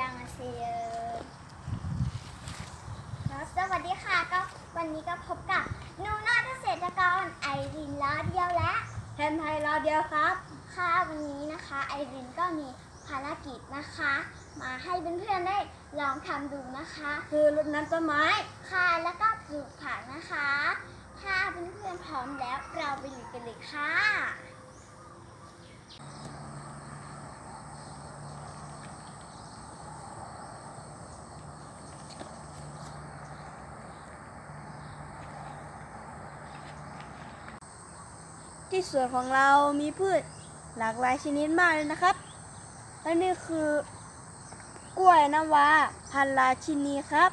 ยังอาเซโยแล้วสวัสดีค่ะก็วันนี้ก็พบกับหนูน้อยเกษตรกรไอรินล้อเดียวและแทนไทยเราเดียวครับ ค่ะวันนี้นะคะไอรินก็มีภารกิจนะคะ มาให้เพื่อนๆได้ลองทำดูนะคะ คือรดน้ำต้นไม้ค่ะแล้วก็ปลูกผักนะคะ ถ้าเพื่อนๆพร้อมแล้วเราไปลุยกันเลยค่ะ ที่สวนของเรามีพืชหลากหลายชนิดมากเลยนะครับ และนี่คือกล้วยน้ำว้าพันธุ์ราชินีครับ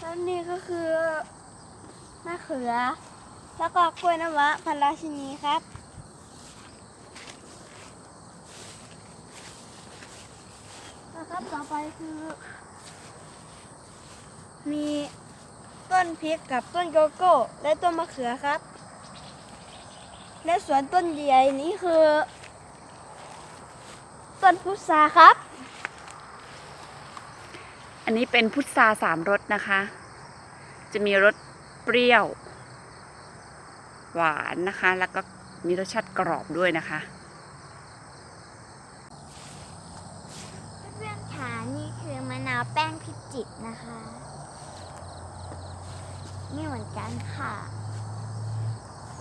และนี่ก็คือมะเขือ แล้วก็กล้วยน้ำว้าพันธุ์ราชินีครับนะครับต่อไปคือ มี ต้นพริกกับต้นโกโก้ และต้นมะเขือครับ และสวนต้นใหญ่นี้คือ ต้นพุทราครับ อันนี้เป็นพุทราสามรสนะคะ จะมีรสเปรี้ยว หวานนะคะ แล้วก็มีรสชาติกรอบด้วยนะคะเพื่อนๆค่ะนี่คือมะนาวแป้งพิจิตรนะคะ นี่เหมือนกันค่ะ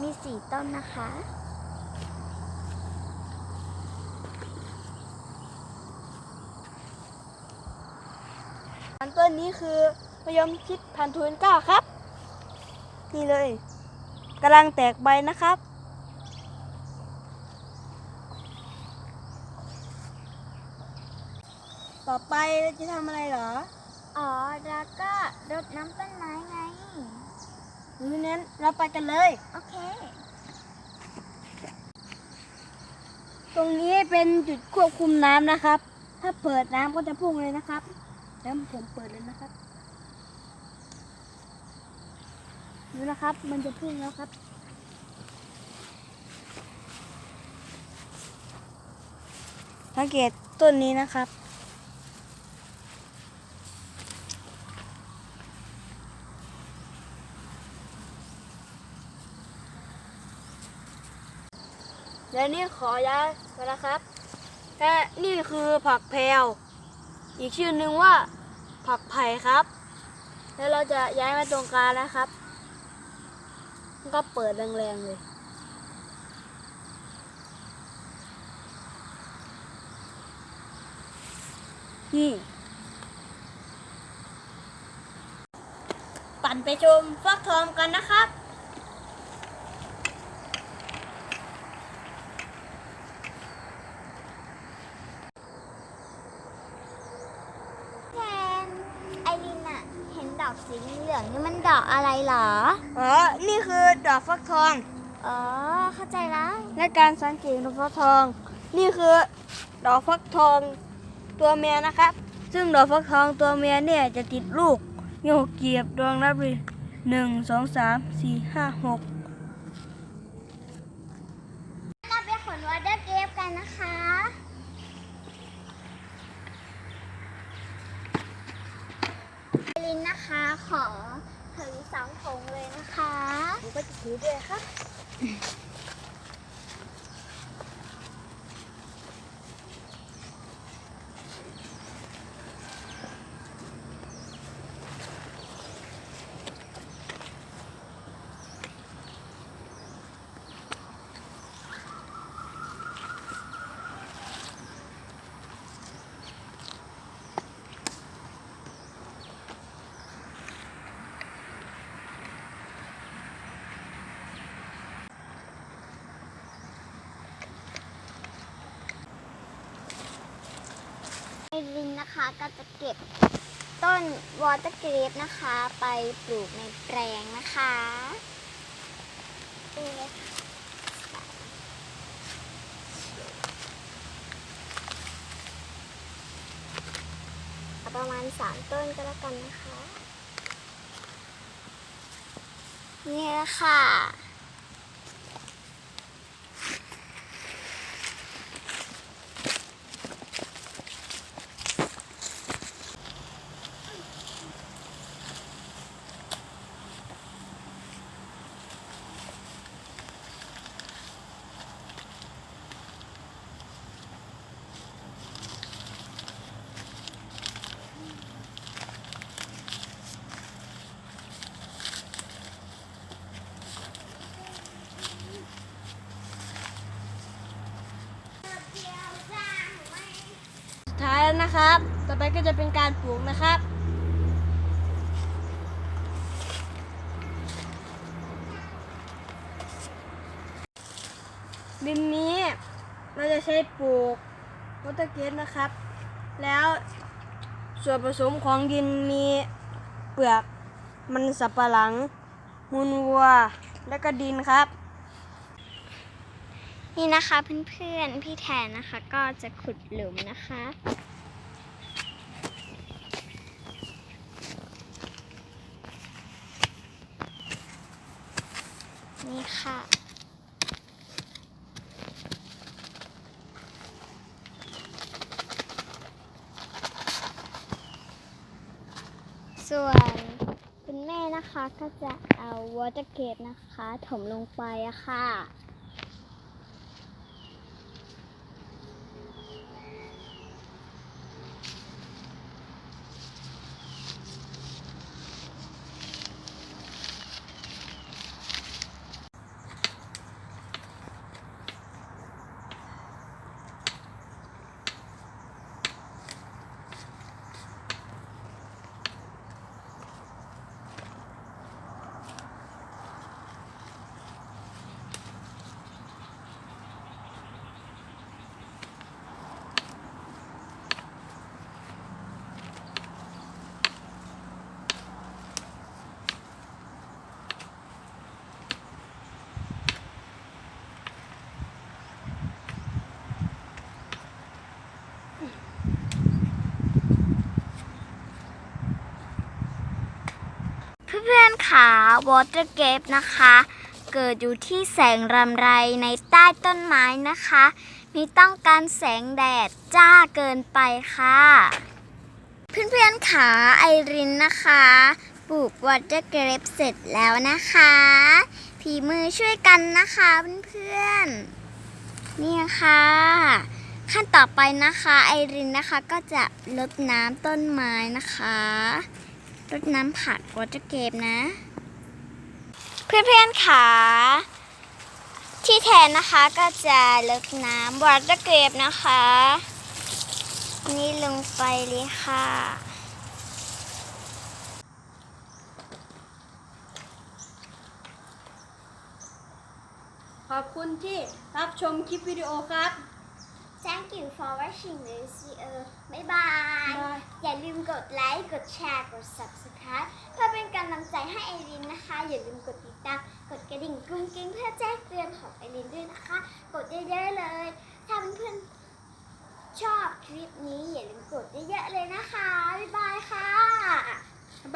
มีสี่ต้นนะคะ ต้นนี้คือมยมชิดพันธุ์ทูนเก้าครับ นี่เลยกำลังแตกใบนะครับต่อไปเราจะทำอะไรเหรอ อ๋อ แล้วก็รดน้ำต้นไม้ไงหรือนั้นเราไปกันเลย โอเค ตรงนี้เป็นจุดควบคุมน้ำนะครับ ถ้าเปิดน้ำก็จะพุ่งเลยนะครับ แล้วผมเปิดเลยนะครับดูนะครับ มันจะพุ่งแล้วครับสังเกตต้นนี้นะครับ และนี่ขอย้ายไปนะครับและนี่คือผักแพรวอีกชื่อหนึ่งว่าผักไผ่ครับ แล้วเราจะย้ายมาตรงกลางนะครับก็เปิดแรงๆเลย นี่ ปั่นไปชมฟักทองกันนะครับ แทน ไอรินอะเห็นดอกสีเหลืองนี่มัน ดอกอะไรเหรอ อ๋อ นี่คือดอกฟักทอง อ๋อ เข้าใจแล้ว และการสังเกตดอกฟักทอง นี่คือดอกฟักทองตัวเมียนะครับ ซึ่งดอกฟักทองตัวเมียเนี่ยจะติดลูกมีหกเกียบดวงนับเลยหนึ่งสองสามสี่ห้าหกเราไปขนวอเตอร์เกฟกันนะคะไอรินนะคะขอถือ สองถุงเลยนะคะผมก็จะถือด้วยครับ ไอรินนะคะก็จะเก็บต้นวอเตอร์เกรฟนะคะ ไปปลูกในแปลงนะคะประมาณสามต้นก็แล้วกันนะคะ นี่แหละค่ะ นะครับ ต่อไปก็จะเป็นการปลูกนะครับดินนี้เราจะใช้ปลูกวอเตอร์เกสนะครับ แล้วส่วนผสมของดินมีเปลือกมันสับปะหลังมูลวัวและก็ดินครับ นี่นะคะเพื่อนๆ พี่แทนนะคะ ก็จะขุดหลุมนะคะ นี่ค่ะส่วนคุณแม่นะคะก็จะเอาวอเตอร์เกตนะคะ ถมลงไปอะค่ะ เพื่อนๆค่ะ Water Gate นะคะ เกิดอยู่ที่แสงรำไรในใต้ต้นไม้นะคะมีต้องการแสงแดดจ้าเกินไปค่ะ เพื่อนๆค่ะไอรินนะคะปลูก Water Grape เสร็จแล้วนะคะผีมือช่วยกันนะคะเพื่อนๆนี่ค่ะขั้นต่อไปนะคะ ไอรินนะคะก็จะลดน้ำต้นไม้นะคะ รดน้ำผักวอเตอร์เกมนะ เพื่อนๆค่ะที่แทนนะคะก็จะลดน้ำวอเตอร์เกมนะคะ นี่ลงไปเลยค่ะขอบคุณที่รับชมคลิปวิดีโอครับ Thank you for watching this video บ๊ายบายบ๊ายบาย อย่าลืมกดไลค์ กดแชร์ กด subscribe เพื่อเป็นกำลังใจให้ไอรินนะคะ อย่าลืมกดติดตาม กดกระดิ่งกุ้งกิ้งเพื่อแจ้งเตือนของไอรินด้วยนะคะ กดเยอะๆเลย ถ้าเพื่อนๆชอบคลิปนี้อย่าลืมกดเยอะๆเลยนะคะ บ๊ายบายค่ะ